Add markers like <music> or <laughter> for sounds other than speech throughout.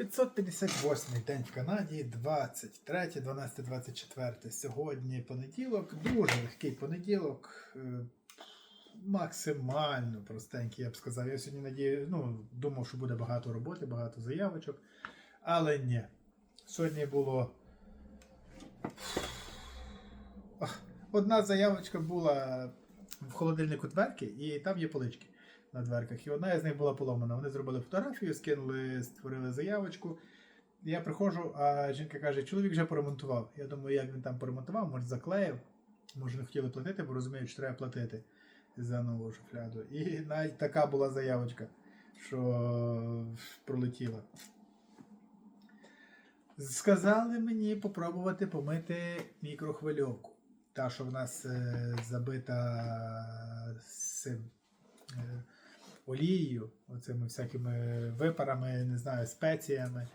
558 день в Канаді, 23, 12, 24. Сьогодні понеділок, дуже легкий понеділок. е, Максимально простенький, я б сказав. Я сьогодні надію, ну, думав, що буде багато роботи, багато заявочок. Але ні. Сьогодні було. Одна заявочка була в холодильнику дверки, і там є полички на дверках. І одна із них була поломана. Вони зробили фотографію, скинули, створили заявочку. Я приходжу, а жінка каже, чоловік вже поремонтував. Я думаю, як він там поремонтував, може заклеїв, може не хотіли платити, бо розуміють, що треба платити за нову шуфляду. І навіть така була заявочка, що пролетіла. Сказали мені попробувати помити мікрохвильовку. Та, що в нас е, забита цим, е, олією, оцими всякими випарами, не знаю, спеціями.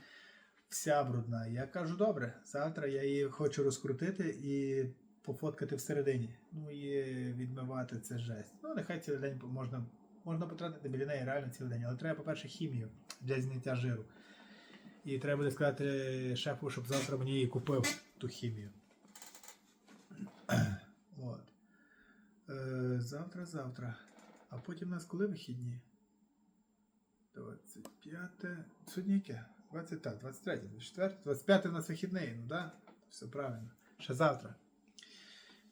Вся брудна. Я кажу, добре, завтра я її хочу розкрутити і пофоткати всередині. Ну і відмивати це жесть. Ну, нехай цілий день можна, можна потратити біля неї реально цілий день. Але треба, по-перше, хімію для зняття жиру. І треба буде сказати шефу, щоб завтра мені її купив ту хімію. От. Е, завтра, завтра. А потім у нас коли вихідні? 25. Сьогодні яке? 20, так, 23, 24, 25 у нас вихідний, ну да? Все правильно. Ще завтра.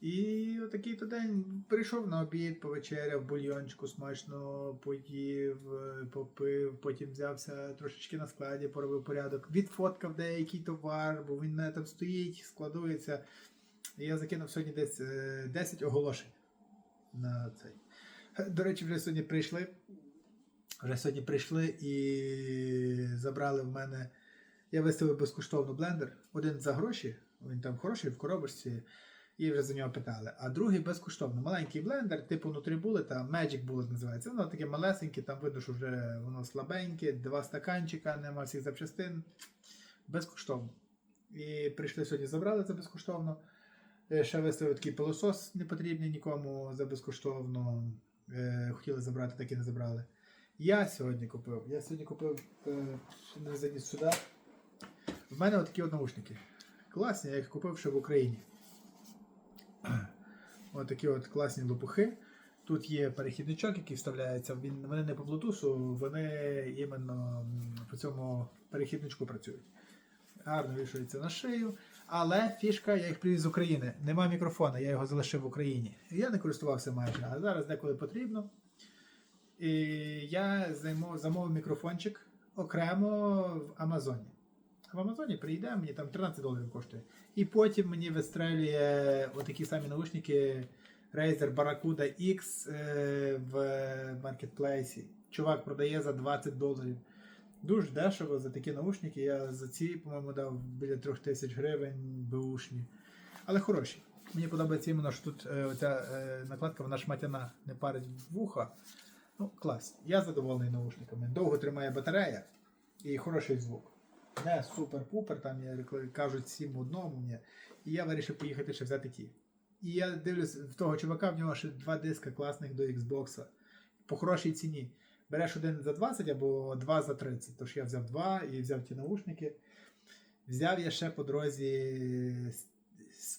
І отакий то день прийшов на обід, повечеряв, бульйончику смачно поїв, е, попив, потім взявся трошечки на складі, поробив порядок, відфоткав деякий товар, бо він мене там стоїть, складується. І я закинув сьогодні десь е, 10 оголошень на цей. До речі, вже сьогодні прийшли. Вже сьогодні прийшли і забрали в мене. Я виставив безкоштовно блендер. Один за гроші, він там хороший в коробочці, і вже за нього питали. А другий безкоштовно. Маленький блендер, типу внутрі Nutribullet, Magic Bullet називається. Воно таке малесеньке, там видно, що вже воно слабеньке, два стаканчика, нема всіх запчастин. Безкоштовно. І прийшли сьогодні, забрали це безкоштовно. Е, Ще виставив такий пилосос, не потрібний нікому за безкоштовно. Е, Хотіли забрати, так і не забрали. Я сьогодні купив. Я сьогодні купив е, заніс сюди. В мене отакі от наушники. Класні, я їх купив ще в Україні. <clears throat> Отакі от класні лопухи. Тут є перехідничок, який вставляється. Він, вони не по Bluetooth, вони іменно по цьому перехідничку працюють. Гарно вішується на шию. Але фішка, я їх привіз з України. Нема мікрофона, я його залишив в Україні. Я не користувався майже, а зараз деколи потрібно. І я замовив мікрофончик окремо в Амазоні. В Амазоні прийде, мені там 13 доларів коштує. І потім мені вистрелює отакі самі наушники Razer Barracuda X е, в маркетплейсі. Чувак продає за 20 доларів. Дуже дешево за такі наушники. Я за ці, по-моєму, дав біля 3 тисяч гривень беушні. Але хороші. Мені подобається іменно, що тут е, оця е, накладка вона шматяна, не парить вуха. Ну, клас. Я задоволений наушниками. Довго тримає батарея і хороший звук. Не супер-пупер, там я кажуть 7 в одному. Ні. І я вирішив поїхати ще взяти ті. І я дивлюсь, в того чувака в нього ще два диска класних до Xbox. По хорошій ціні. Береш один за 20 або два за 30. Тож я взяв два і взяв ті наушники. Взяв я ще по дорозі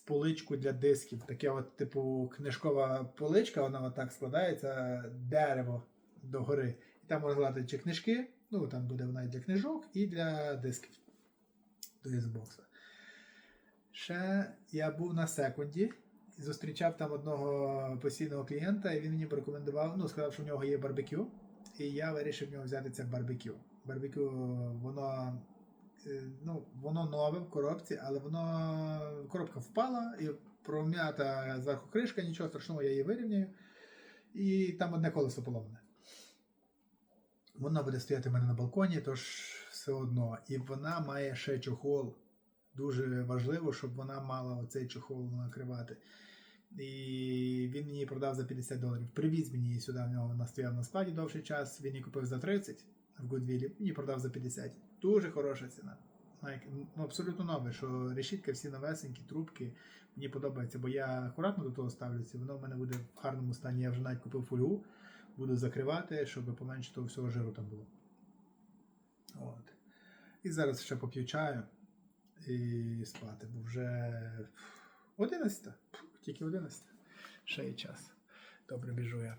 поличку для дисків. Таке от, типу, книжкова поличка, вона отак складається, дерево догори. І там можна складати чи книжки, ну там буде вона і для книжок, і для дисків до Xbox. Ще я був на секунді зустрічав там одного постійного клієнта, і він мені порекомендував, ну, сказав, що в нього є барбекю. І я вирішив в нього взяти це барбекю. Барбекю, воно, е, ну, воно нове в коробці, але воно коробка впала і пром'ята зверху кришка, нічого страшного, я її вирівняю. І там одне колесо поломане. Вона буде стояти в мене на балконі, тож все одно. І вона має ще чохол. Дуже важливо, щоб вона мала оцей чохол накривати. І він мені продав за 50 доларів. Привіз мені її сюди, в нього вона стояла на складі довший час. Він її купив за 30 в Гудвілі, мені продав за 50. Дуже хороша ціна. Like, ну, абсолютно нове, що решітка всі новесенькі, трубки. Мені подобається, бо я акуратно до того ставлюся, воно в мене буде в гарному стані. Я вже навіть купив фольгу, буду закривати, щоб поменше того всього жиру там було. От. І зараз ще поп'ю чаю і спати, бо вже 11. Тільки 11. Ще є час. Добре біжу я.